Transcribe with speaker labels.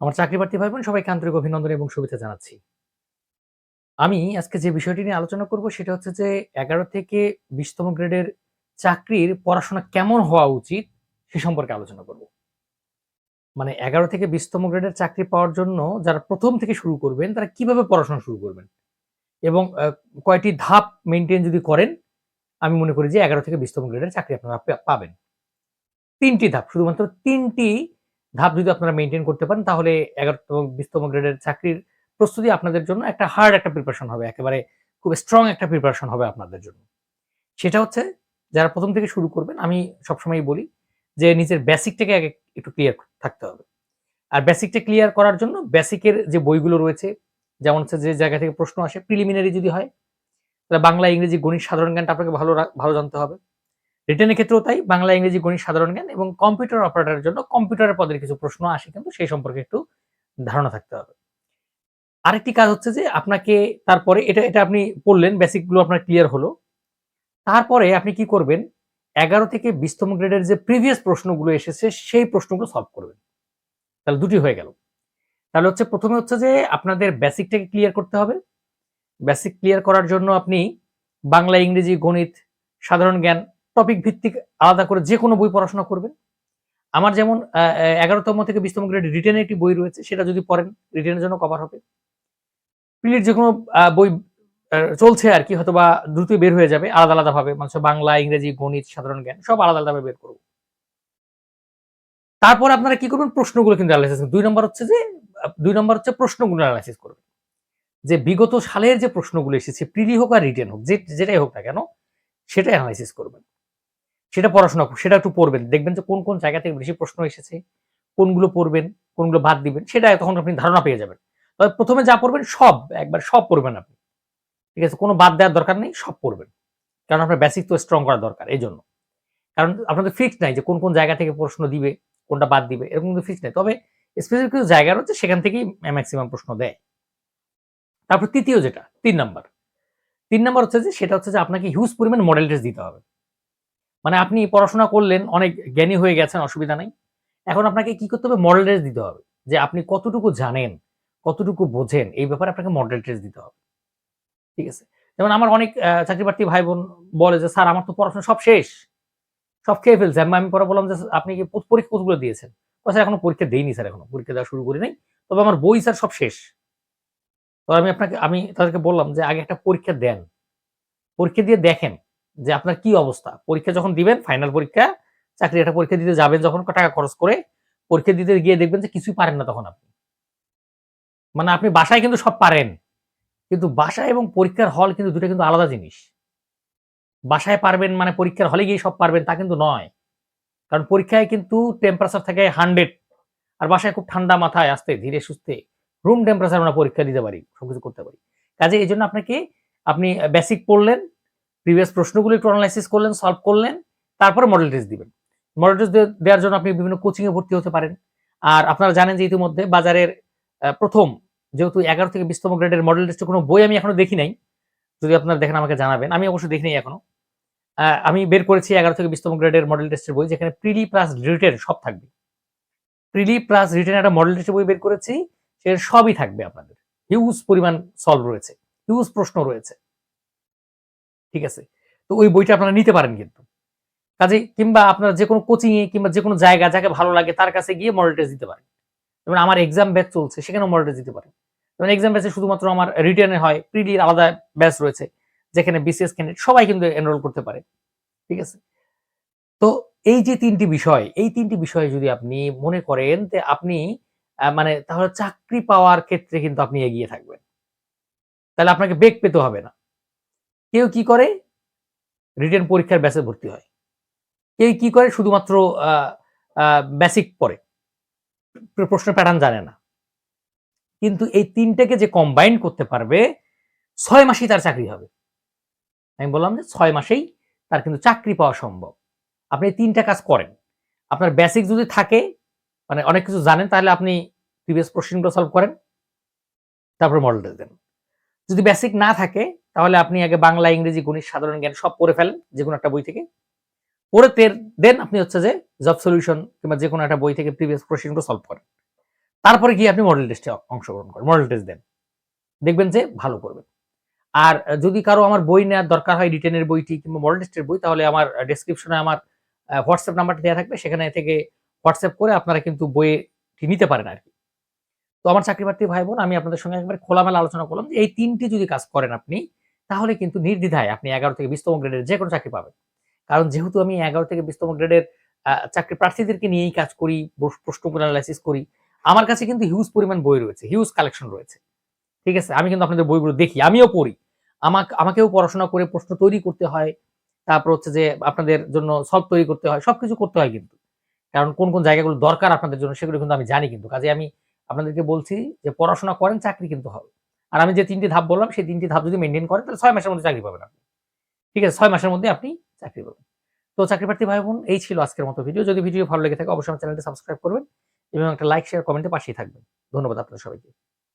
Speaker 1: আমার চাকরি প্রার্থী ভাই বোন সবাইকে আন্তরিক অভিনন্দন এবং শুভেচ্ছা জানাচ্ছি। আমি আজকে যে বিষয়টি নিয়ে আলোচনা করব সেটা হচ্ছে যে এগারো থেকে বিশতম গ্রেডের চাকরির পড়াশোনা কেমন হওয়া উচিত সে সম্পর্কে আলোচনা করব। মানে এগারো থেকে বিশতম গ্রেডের চাকরি পাওয়ার জন্য যারা প্রথম থেকে শুরু করবেন, তারা কীভাবে পড়াশোনা শুরু করবেন? এবং কয়টি ধাপ মেনটেন যদি করেন, আমি মনে করি যে এগারো থেকে বিশতম গ্রেডের চাকরি আপনারা পাবেন। তিনটি ধাপ, শুধুমাত্র তিনটি ধাপ যদি আপনারা মেনটেন করতে পারেন, তাহলে এগারোতম, বিশতম গ্রেডের চাকরির প্রস্তুতি আপনাদের জন্য একটা হার্ড একটা প্রিপারেশন হবে, একেবারে খুব স্ট্রং একটা প্রিপারেশন হবে আপনাদের জন্য। সেটা হচ্ছে, যারা প্রথম থেকে শুরু করবেন, আমি সবসময় বলি যে নিজের বেসিকটাকে আগে একটু ক্লিয়ার থাকতে হবে। আর বেসিকটা ক্লিয়ার করার জন্য বেসিকের যে বইগুলো রয়েছে, যেমন হচ্ছে যে জায়গা থেকে প্রশ্ন আসে প্রিলিমিনারি যদি হয়, তাহলে বাংলা, ইংরেজি গণিত সাধারণ জ্ঞানটা আপনাকে ভালো ভালো জানতে হবে। রিটেনের ক্ষেত্রেও তাই, বাংলা, ইংরেজি, গণিত, সাধারণ জ্ঞান এবং কম্পিউটার অপারেটরের জন্য কম্পিউটারের পদের কিছু প্রশ্ন আসে, কিন্তু সেই সম্পর্কে একটু ধারণা থাকতে হবে। আরেকটি কাজ হচ্ছে যে আপনাকে তারপরে এটা এটা আপনি পড়লেন বেসিকগুলো আপনার ক্লিয়ার হলো। তারপরে আপনি কি করবেন? এগারো থেকে বিশতম গ্রেডের যে প্রিভিয়াস প্রশ্নগুলো এসেছে, সেই প্রশ্নগুলো সলভ করবেন। তাহলে দুটি হয়ে গেল। তাহলে হচ্ছে প্রথমে হচ্ছে যে আপনাদের বেসিকটাকে ক্লিয়ার করতে হবে। বেসিক ক্লিয়ার করার জন্য আপনি বাংলা, ইংরেজি, গণিত, সাধারণ জ্ঞান টপিক ভিত্তিক আলাদা করে যে কোনো বই পড়াশোনা করবেন। আমার যেমন এগারোতম থেকে বিশতম গ্রেড রিটেনের একটি বই রয়েছে, সেটা যদি পড়েন রিটেনের জন্য কভার হবে। প্রিলির যে কোনো বই চলছে আর কি হয়তো বা দ্রুত বের হয়ে যাবে, আলাদা আলাদা ভাবে মানে বাংলা, ইংরেজি, গণিত, সাধারণ জ্ঞান, সব আলাদা আলাদা ভাবে বের করব। তারপর আপনারা কি করবেন? প্রশ্নগুলো কিন্তু অ্যানালাইসিস দুই নম্বর হচ্ছে যে, দুই নম্বর হচ্ছে প্রশ্নগুলো অ্যানালাইসিস করবেন। যে বিগত সালের যে প্রশ্নগুলো এসেছে, প্রিলি হোক আর রিটেন হোক, যে, যেটাই হোক না কেন, সেটাই অ্যানালাইসিস করবেন। সেটা পড়াশোনা সেটা একটু পড়বেন। দেখবেন যে কোন কোন জায়গা থেকে বেশি প্রশ্ন এসেছে, কোনগুলো পড়বেন, কোনগুলো বাদ দিবেন, সেটা তখন আপনি ধারণা পেয়ে যাবেন। তবে প্রথমে যা পড়বেন সব, একবার সব পড়বেন আপনি। ঠিক আছে, কোনো বাদ দেওয়ার দরকার নেই, সব পড়বেন। কারণ আপনার বেসিক তো স্ট্রং করা দরকার এই জন্য কারণ আপনাদের ফিক্স নাই যে কোন কোন জায়গা থেকে প্রশ্ন দিবে, কোনটা বাদ দিবে, এরকম কিন্তু ফিক্স নাই। তবে স্পেসিফিক কিছু জায়গা রয়েছে, সেখান থেকেই ম্যাক্সিমাম প্রশ্ন দেয়। তারপর তৃতীয় যেটা, তিন নাম্বার তিন নাম্বার হচ্ছে যে, সেটা হচ্ছে যে আপনাকে হিউজ পরিমাণ মডেল টেস্ট দিতে হবে। মানে আপনি পড়াশোনা করলেন, অনেক জ্ঞানী হয়ে গেছেন, অসুবিধা নাই। এখন আপনাকে কি করতে হবে? মডেল টেস্ট দিতে হবে। যে আপনি কতটুকু জানেন, কতটুকু বোঝেন, এই ব্যাপারে আপনাকে মডেল টেস্ট দিতে হবে। ঠিক আছে? যেমন আমার অনেক চাকরি প্রার্থী ভাই বোন বলে যে, স্যার, আমার তো পড়াশোনা সব শেষ। সব খেয়ে ফেলছে। আমি পরে বললাম যে আপনি কি পরীক্ষা কোথাগুলো দিয়েছেন? স্যার, এখনও পরীক্ষা দেইনি, স্যার, এখনও। পরীক্ষা দেওয়া শুরু করি নাই। তবে আমার বই, স্যার, সব শেষ। তো আমি আপনাকে, আমি তাদেরকে বললাম যে, আগে একটা পরীক্ষা দেন। পরীক্ষা দিয়ে দেখেন। যে আপনার কি অবস্থা? পরীক্ষা যখন দিবেন ফাইনাল পরীক্ষা চাকরি একটা পরীক্ষা দিতে যাবেন যখন, টাকা খরচ করে পরীক্ষা দিতে গিয়ে দেখবেন যে কিছুই পারেন না তখন আপনি। মানে আপনি বাসায় কিন্তু সব পারেন, কিন্তু বাসায় এবং পরীক্ষার হল কিন্তু দুটো কিন্তু আলাদা জিনিস। বাসায় পারবেন মানে পরীক্ষার হলে গিয়ে সব পারবেন তা কিন্তু নয়। কারণ পরীক্ষায় কিন্তু টেম্পারেচার থাকে হান্ড্রেড আর বাসায় খুব ঠান্ডা মাথায় আসতে, ধীরে সুস্থে রুম টেম্পারেচার আমরা পরীক্ষা দিতে পারি, সবকিছু করতে পারি। কাজে এই জন্য আপনাকে, আপনি বেসিক পড়লেন প্রিভিয়াস প্রশ্নগুলো একটু অ্যানালাইসিস করলেন সলভ করলেন, তারপরে মডেল টেস্ট দিবেন। মডেল টেস্ট দেওয়ার জন্য আপনি বিভিন্ন কোচিং এ ভর্তি হতে পারেন। আর আপনারা জানেন যে ইতিমধ্যে বাজারের প্রথম যেহেতু এগারো থেকে বিশতম গ্রেডের মডেল টেস্টের কোনো বই আমি এখনও দেখি নাই। যদি আপনারা দেখেন আমাকে জানাবেন। আমি অবশ্যই দেখি নাই এখনও। আমি বের করেছি এগারো থেকে বিশতম গ্রেডের মডেল টেস্টের বই, যেখানে প্রিলি প্লাস রিটেন সব থাকবে। প্রিলি প্লাস রিটেন একটা মডেল টেস্টের বই বের করেছি সে সবই থাকবে আপনাদের। হিউজ পরিমাণ সলভ রয়েছে। হিউজ প্রশ্ন রয়েছে। ঠিক আছে? তো ওই বইটা আপনারা নিতে পারেন কিন্তু। কাজে কিংবা আপনার যে কোনো কোচিং এ কিংবা যে কোনো জায়গা যাকে ভালো লাগে তার কাছে গিয়ে মডেল টেস্ট দিতে পারেন। যেমন আমার এক্সাম ব্যাচ চলছে, সেখানেও মডেল টেস্ট দিতে পারেন। যেমন এক্সাম ব্যাচে শুধুমাত্র আমার রিটার্নে হয় প্রিলির আলাদা ব্যাচ রয়েছে, যেখানে বিসিএস ক্যান্ডিডেট সবাই কিন্তু এনরোল করতে পারে। ঠিক আছে? তো এই যে তিনটি বিষয়, এই তিনটি বিষয় যদি আপনি মনে করেন যে আপনি মানে তাহলে চাকরি পাওয়ার ক্ষেত্রে কিন্তু আপনি এগিয়ে থাকবেন। তাহলে আপনাকে বেগ পেতে হবে না। কেউ কি করে? রিটেন পরীক্ষার ব্যাচে ভর্তি হয়। কেউ কি করে? শুধুমাত্র বেসিক পড়ে। প্রশ্ন প্যাটার্ন জানে না। কিন্তু এই তিনটাকে যে কম্বাইন করতে পারবে, ছয় মাসেই তার চাকরি হবে। আমি বললাম যে ছয় মাসেই তার কিন্তু চাকরি পাওয়া সম্ভব। আপনি এই তিনটা কাজ করেন। আপনার বেসিক যদি থাকে মানে অনেক কিছু জানেন, তাহলে আপনি প্রিভিয়াস প্রশ্নগুলো সলভ করেন। তারপরে মডেল দেন। যদি বেসিক না থাকে, তাহলে আপনি আগে বাংলা, ইংরেজি, গণিত, সাধারণ জ্ঞান সব পড়ে ফেলেন যে কোনো একটা বই থেকে। পড়ে তের দেন আপনি হচ্ছে যে জব সলিউশন কিংবা যে কোনো একটা বই থেকে প্রিভিয়াস প্রশ্নগুলো সলভ করেন। তারপরে গিয়ে আপনি মডেল টেস্টে অংশগ্রহণ করেন মডেল টেস্ট দেন। দেখবেন যে ভালো করবেন। আর যদি কারও আমার বই নেওয়ার দরকার হয় রিটেনের বইটি কিংবা মডেল টেস্টের বই, তাহলে আমার ডেসক্রিপশনে আমার হোয়াটসঅ্যাপ নাম্বারটা দেওয়া থাকবে। সেখানে থেকে হোয়াটসঅ্যাপ করে আপনারা কিন্তু বইটি নিতে পারেন আর কি। তো আমার চাকরি প্রার্থী ভাই বোন আমি আপনাদের সঙ্গে একবার খোলামেলা আলোচনা করলাম যে এই তিনটি যদি কাজ করেন আপনি, তাহলে কিন্তু নির্দ্বিধায় আপনি এগারো থেকে বিশতম গ্রেডের যে কোনো চাকরি পাবেন। কারণ যেহেতু আমি এগারো থেকে বিশতম গ্রেডের চাকরি প্রার্থীদেরকে নিয়েই কাজ করি, প্রশ- প্রশ্নগুলো অ্যানালাইসিস করি, আমার কাছে কিন্তু হিউজ পরিমাণ বই রয়েছে হিউজ কালেকশন রয়েছে। ঠিক আছে? আমি কিন্তু আপনাদের বইগুলো দেখি, আমিও পড়ি। আমাকে, আমাকেও পড়াশোনা করে প্রশ্ন তৈরি করতে হয়, তারপর হচ্ছে যে আপনাদের জন্য সলভ তৈরি করতে হয়, সবকিছু করতে হয় কিন্তু। কারণ কোন কোন জায়গাগুলো দরকার আপনাদের জন্য, সেগুলো কিন্তু আমি জানি কিন্তু। কাজে আমি আপনাদেরকে বলছি যে পড়াশোনা করেন, চাকরি কিন্তু হবে। আর আমি যে তিনটি ধাপ বললাম, সেই তিনটি ধাপ যদি মেনটেন করেন, তাহলে ছয় মাসের মধ্যে চাকরি পাবেন আপনি। ঠিক আছে, ছয় মাসের মধ্যে আপনি চাকরি পাবেন। তো চাকরি প্রার্থী ভাই বোন এই ছিল আজকের মতো ভিডিও। যদি ভিডিও ভালো লেগে থাকে, অবশ্যই আমার চ্যানেলটি সাবস্ক্রাইব করবেন এবং একটা লাইক শেয়ার কমেন্টে পাশেই থাকবেন। ধন্যবাদ আপনাদের সবাইকে।